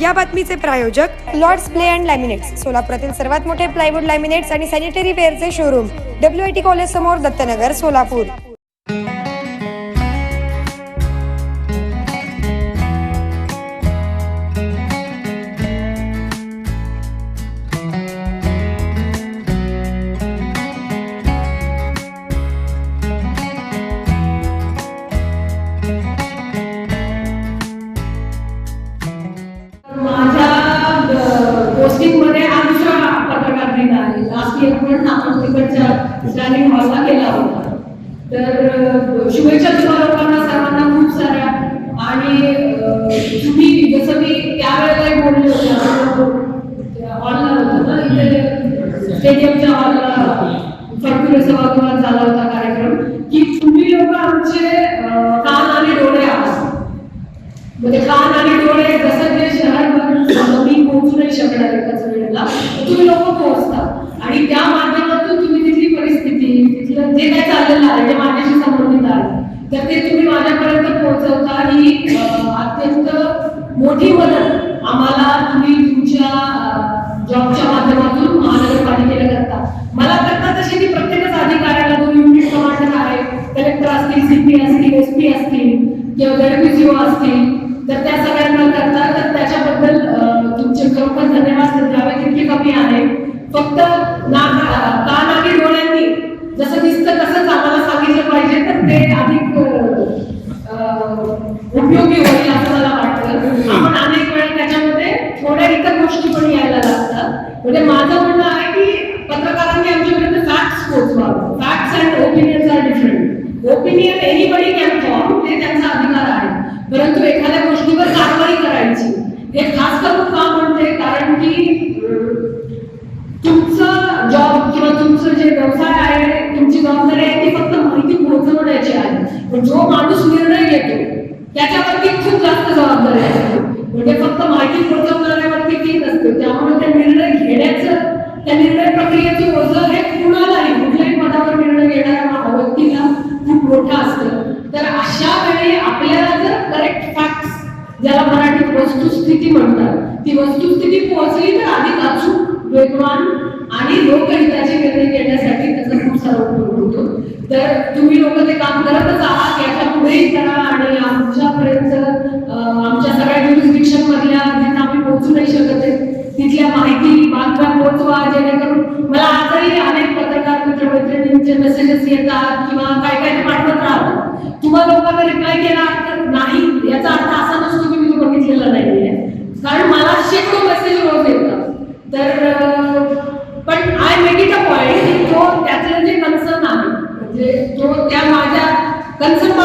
या बातमीचे प्रायोजक लॉर्ड्स प्ले अँड लॅमिनेट्स सोलापुरातील सर्वात मोठे प्लायवूड लॅमिनेट्स आणि sanitary वेअरचे showroom W I T college समोर दत्तनगर सोलापूर. तिकडच्या स्टँडिंग हॉलला गेला होता. तर शुभेच्छा तुम्हाला लोकांना सर्वांना खूप साऱ्या. आणि तुम्ही जसं मी त्यावेळेला बोलले होते हॉलला होतो ना इथे स्टेडियमच्या हॉलला फडकुले सभागृहात झाला होता कार्यक्रम की तुम्ही लोक आमचे कान आणि डोळे आहात. म्हणजे कान आणि डोळे जसं जे शहरभर मी पोहोचू नाही शकणार एकाच वेळेला तुम्ही लोक पोहोचता. आणि त्या माध्यमातून परिस्थिती जे काय चाललेलं आहे ते माझ्याशी संबंधित आहे तर ते तुम्ही माझ्यापर्यंत पोहोचवता ही अत्यंत मोठी मदत आम्हाला तुम्ही तुमच्या जॉबच्या माध्यमातून महानगरपालिकेला करता. मला करता तशी ती प्रत्येकच अधिकाऱ्याला दोन युनिट कमांडर आहे कलेक्टर असतील सीपी असतील एस पी असतील किंवा जिओ असतील. तर त्या सगळ्यांना करता तर त्याच्याबद्दल तुमचे खरोखर धन्यवाद. द्यावे तितके कमी आहे. फक्त ना कान ते अधिक उपयोगी होईल असं मला वाटतं. आपण अनेक वेळा त्याच्यामध्ये थोड्या इतर गोष्टी पण यायला लागतात. म्हणजे माझं म्हणणं आहे की पत्रकारांनी आमच्यापर्यंत facts पोहोचवावं facts and opinions are different opinion anybody can form ते त्यांचा अधिकार आहे. परंतु एखाद्या गोष्टीवर कारवाई करायची हे खास करून का म्हणते? कारण की तुमचं जे व्यवसाय आहे तुमची जबाबदारी आहे ती फक्त माहिती पोहोचवण्याची आहे. पण जो माणूस निर्णय घेतो त्याच्यावरती खूप जास्त जबाबदारी असते म्हणजे फक्त माहिती पोहोचवणाऱ्यावरती ती नसते. त्यामुळे ते निर्णय घेण्याचं त्या निर्णय प्रक्रियेचं ओझं हे कुणालाही कुठल्याही पदावर निर्णय घेणाऱ्या व्यक्तीला खूप मोठं असतं. तर अशा वेळी आपल्याला जर करेक्ट फॅक्ट्स ज्याला मराठीत वस्तुस्थिती म्हणतात ती वस्तुस्थिती पोहोचली तर अधिक अचूक वेगवान आणि लोकहिताची निर्णय घेण्यासाठी त्याचा खूप सारा उपयोग होतो. तर तुम्ही लोक ते काम करतच आहात याच्या पुढेही करा आणि आमच्यापर्यंत आमच्या सगळ्या jurisdiction मधल्या जिथे आम्ही पोहोचू नाही शकत आहे तिथल्या माहिती बातम्या पोहोचवा जेणेकरून मला आजही अनेक पत्रकार मित्रमैत्रिणींचे मेसेजेस येतात किंवा काय काय ते पाठवत राहतात. तुम्हाला लोकांना रिप्लाय केला तर नाही याचा अर्थ असा नसतो की मी तो बघितलेला नाहीये कारण मला शेकडो मेसेज रोज येतात तर अं, पण I make it a point की तो त्यातलं जे कन्सर्न आहे म्हणजे तो त्या माझ्या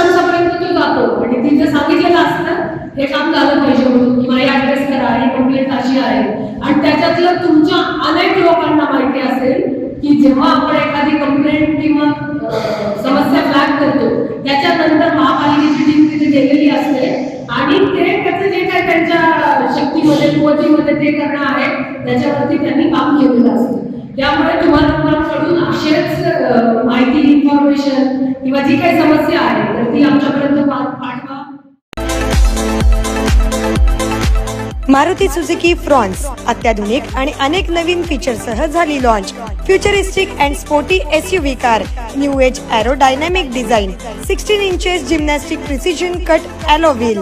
वर्षापर्यंत तो जातो. आणि तिथे सांगितलेलं असतं हे काम झालं पाहिजे म्हणून. किंवा हे ऍड्रेस करा ही कंप्लेंट अशी आहे. आणि त्याच्यातलं तुमच्या अनेक लोकांना माहिती असेल की जेव्हा आपण एखादी कंप्लेंट किंवा समस्या फ्लॅग करतो त्याच्यानंतर महापालिकेची टीम तिथे गेलेली असते. आणि ते त्याचं जे काही त्यांच्या शक्तीमध्ये कुवतीमध्ये ते करणं आहे त्याच्यावरती त्यांनी काम केलेलं असतं. त्यामुळे तुम्हाला लोकांकडून असेच माहिती इन्फॉर्मेशन किंवा जी काही समस्या आहे तर ती आमच्यापर्यंत पाठवा. मारुती सुझुकी फ्रॉन्स अत्याधुनिक आणि अनेक नवीन फीचरसह झाली launch futuristic and sporty S U V car new age aerodynamic design sixteen inches gymnastic precision cut alloy wheel